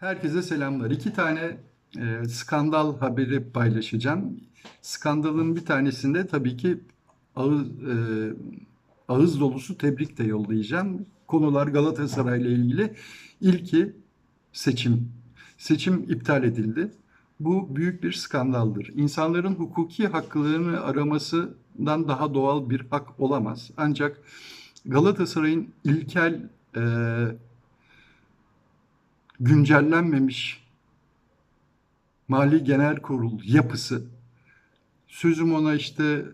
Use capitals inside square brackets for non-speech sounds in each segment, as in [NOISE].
Herkese selamlar. İki tane e, skandal haberi paylaşacağım. Skandalın bir tanesinde tabii ki ağız, e, ağız dolusu tebrik de yollayacağım. Konular Galatasaray ile ilgili. İlki seçim. Seçim iptal edildi. Bu büyük bir skandaldır. İnsanların hukuki haklarını aramasından daha doğal bir hak olamaz. Ancak Galatasaray'ın ilkel e, güncellenmemiş Mali Genel Kurul yapısı sözüm ona işte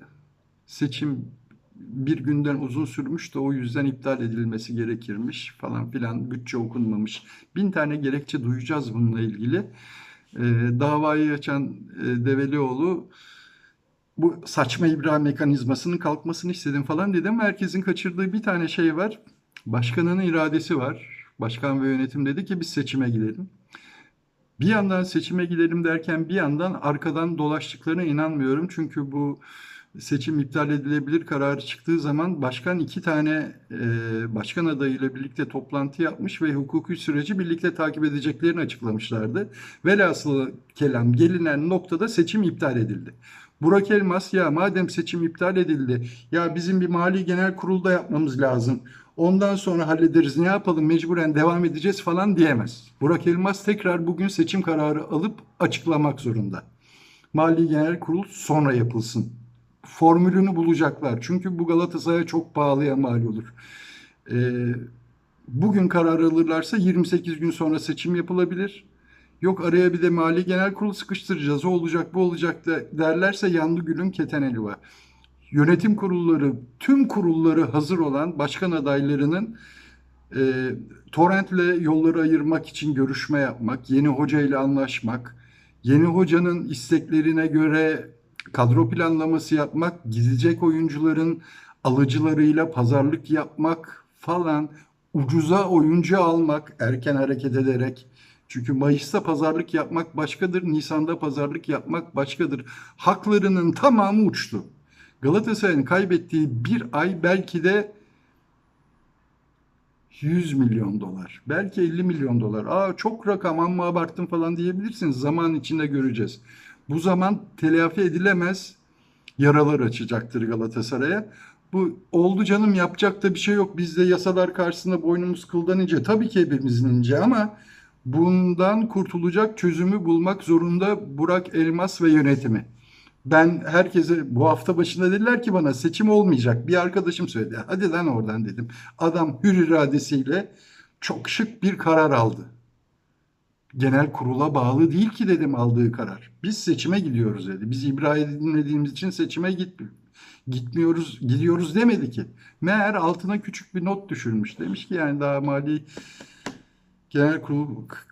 seçim bir günden uzun sürmüş de o yüzden iptal edilmesi gerekirmiş falan filan bütçe okunmamış. Bin tane gerekçe duyacağız bununla ilgili. Ee, davayı açan e, Develioğlu bu saçma ibra mekanizmasının kalkmasını istedim falan dedim. Herkesin kaçırdığı bir tane şey var. Başkanın iradesi var. Başkan ve yönetim dedi ki biz seçime gidelim. Bir yandan seçime gidelim derken bir yandan arkadan dolaştıklarına inanmıyorum. Çünkü bu seçim iptal edilebilir kararı çıktığı zaman başkan iki tane e, başkan adayıyla birlikte toplantı yapmış ve hukuki süreci birlikte takip edeceklerini açıklamışlardı. Velhasılı kelam gelinen noktada seçim iptal edildi. Burak Elmas ya madem seçim iptal edildi ya bizim bir mali genel kurulda yapmamız lazım. Ondan sonra hallederiz ne yapalım mecburen devam edeceğiz falan diyemez. Burak Elmas tekrar bugün seçim kararı alıp açıklamak zorunda. Mali Genel Kurul sonra yapılsın. Formülünü bulacaklar. Çünkü bu Galatasaray'a çok pahalıya mal olur. Ee, bugün karar alırlarsa 28 gün sonra seçim yapılabilir. Yok araya bir de Mali Genel Kurul sıkıştıracağız. O olacak bu olacak de, derlerse yandı gülün keteneli var yönetim kurulları, tüm kurulları hazır olan başkan adaylarının e, torrentle yolları ayırmak için görüşme yapmak, yeni hoca ile anlaşmak, yeni hocanın isteklerine göre kadro planlaması yapmak, gidecek oyuncuların alıcılarıyla pazarlık yapmak falan, ucuza oyuncu almak erken hareket ederek. Çünkü Mayıs'ta pazarlık yapmak başkadır, Nisan'da pazarlık yapmak başkadır. Haklarının tamamı uçtu. Galatasaray'ın kaybettiği bir ay belki de 100 milyon dolar. Belki 50 milyon dolar. Aa çok rakam amma abarttım falan diyebilirsiniz. Zaman içinde göreceğiz. Bu zaman telafi edilemez yaralar açacaktır Galatasaray'a. Bu oldu canım yapacak da bir şey yok. Biz de yasalar karşısında boynumuz kıldan ince. Tabii ki hepimizin ince ama bundan kurtulacak çözümü bulmak zorunda Burak Elmas ve yönetimi. Ben herkese bu hafta başında dediler ki bana seçim olmayacak. Bir arkadaşım söyledi. Hadi lan oradan dedim. Adam hür iradesiyle çok şık bir karar aldı. Genel kurula bağlı değil ki dedim aldığı karar. Biz seçime gidiyoruz dedi. Biz İbrahim dinlediğimiz için seçime git gitmiyoruz, gidiyoruz demedi ki. Meğer altına küçük bir not düşürmüş. Demiş ki yani daha mali genel kurul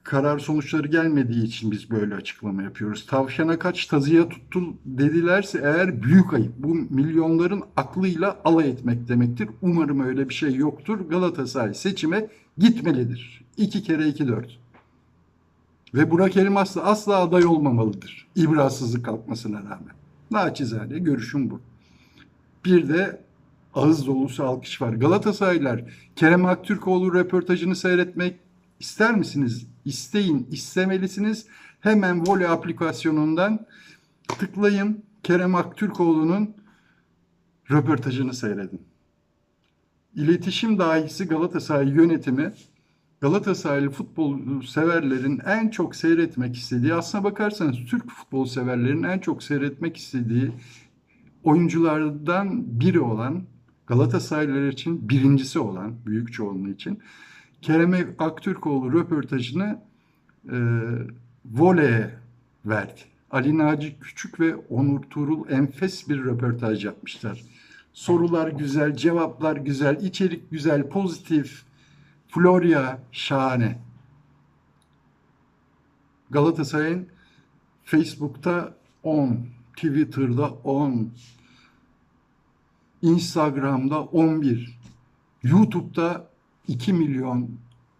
karar sonuçları gelmediği için biz böyle açıklama yapıyoruz. Tavşana kaç tazıya tuttun dedilerse eğer büyük ayıp. Bu milyonların aklıyla alay etmek demektir. Umarım öyle bir şey yoktur. Galatasaray seçime gitmelidir. İki kere iki dört. Ve Burak Elmas da asla aday olmamalıdır. İbrasızlık kalkmasına rağmen. Naçizane görüşüm bu. Bir de ağız dolusu alkış var. Galatasaraylar Kerem Aktürkoğlu röportajını seyretmek İster misiniz? İsteyin, istemelisiniz. Hemen Voley aplikasyonundan tıklayın. Kerem Aktürkoğlu'nun röportajını seyredin. İletişim dahisi Galatasaray yönetimi Galatasaraylı futbol severlerin en çok seyretmek istediği, aslına bakarsanız Türk futbol severlerin en çok seyretmek istediği oyunculardan biri olan Galatasaraylılar için birincisi olan büyük çoğunluğu için Kerem Aktürkoğlu röportajını e, voleye verdi. Ali Naci Küçük ve Onur Turul enfes bir röportaj yapmışlar. Sorular güzel, cevaplar güzel, içerik güzel, pozitif. Florya şahane. Galatasaray'ın Facebook'ta 10, Twitter'da 10, Instagram'da 11, YouTube'da 2 milyon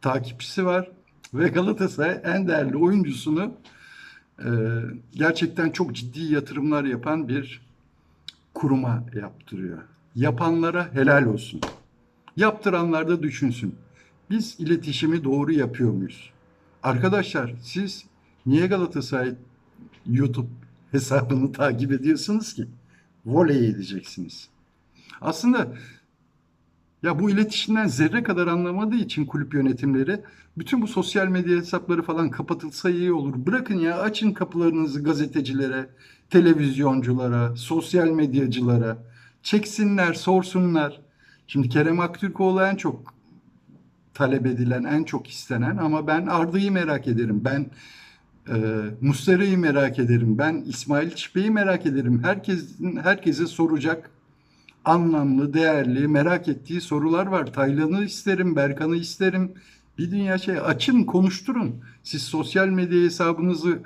takipçisi var ve Galatasaray en değerli oyuncusunu e, gerçekten çok ciddi yatırımlar yapan bir kuruma yaptırıyor. Yapanlara helal olsun. Yaptıranlar da düşünsün. Biz iletişimi doğru yapıyor muyuz? Arkadaşlar siz niye Galatasaray YouTube hesabını takip ediyorsunuz ki? Voley edeceksiniz. Aslında ya bu iletişimden zerre kadar anlamadığı için kulüp yönetimleri bütün bu sosyal medya hesapları falan kapatılsa iyi olur. Bırakın ya açın kapılarınızı gazetecilere, televizyonculara, sosyal medyacılara. Çeksinler, sorsunlar. Şimdi Kerem Aktürkoğlu en çok talep edilen, en çok istenen ama ben Arda'yı merak ederim. Ben e, Muslera'yı merak ederim. Ben İsmail Çipe'yi merak ederim. Herkesin herkese soracak anlamlı, değerli, merak ettiği sorular var. Taylan'ı isterim, Berkan'ı isterim. Bir dünya şey açın, konuşturun. Siz sosyal medya hesabınızı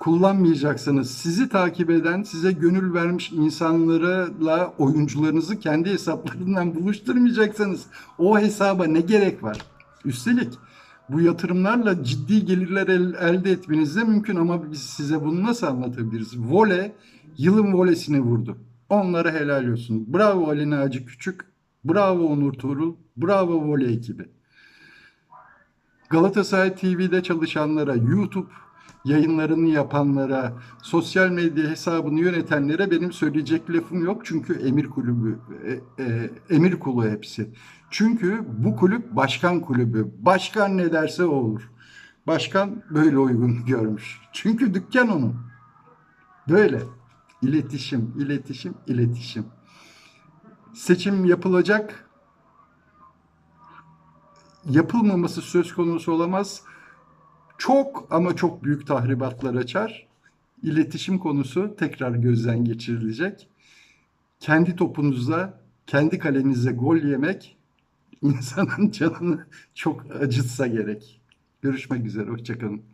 kullanmayacaksınız. Sizi takip eden, size gönül vermiş insanlarla oyuncularınızı kendi hesaplarından buluşturmayacaksınız. O hesaba ne gerek var? Üstelik bu yatırımlarla ciddi gelirler el- elde etmeniz de mümkün ama biz size bunu nasıl anlatabiliriz? Vole yılın volesini vurdu. Onlara helal olsun. Bravo Ali Naci Küçük, bravo Onur Tuğrul, bravo voley ekibi. Galatasaray TV'de çalışanlara, YouTube yayınlarını yapanlara, sosyal medya hesabını yönetenlere benim söyleyecek lafım yok. Çünkü emir kulübü, e, e, emir kulu hepsi. Çünkü bu kulüp başkan kulübü. Başkan ne derse o olur. Başkan böyle uygun görmüş. Çünkü dükkan onun. Böyle. İletişim, iletişim, iletişim. Seçim yapılacak. Yapılmaması söz konusu olamaz. Çok ama çok büyük tahribatlar açar. İletişim konusu tekrar gözden geçirilecek. Kendi topunuzda, kendi kalenize gol yemek insanın [LAUGHS] canını çok acıtsa gerek. Görüşmek üzere, hoşçakalın.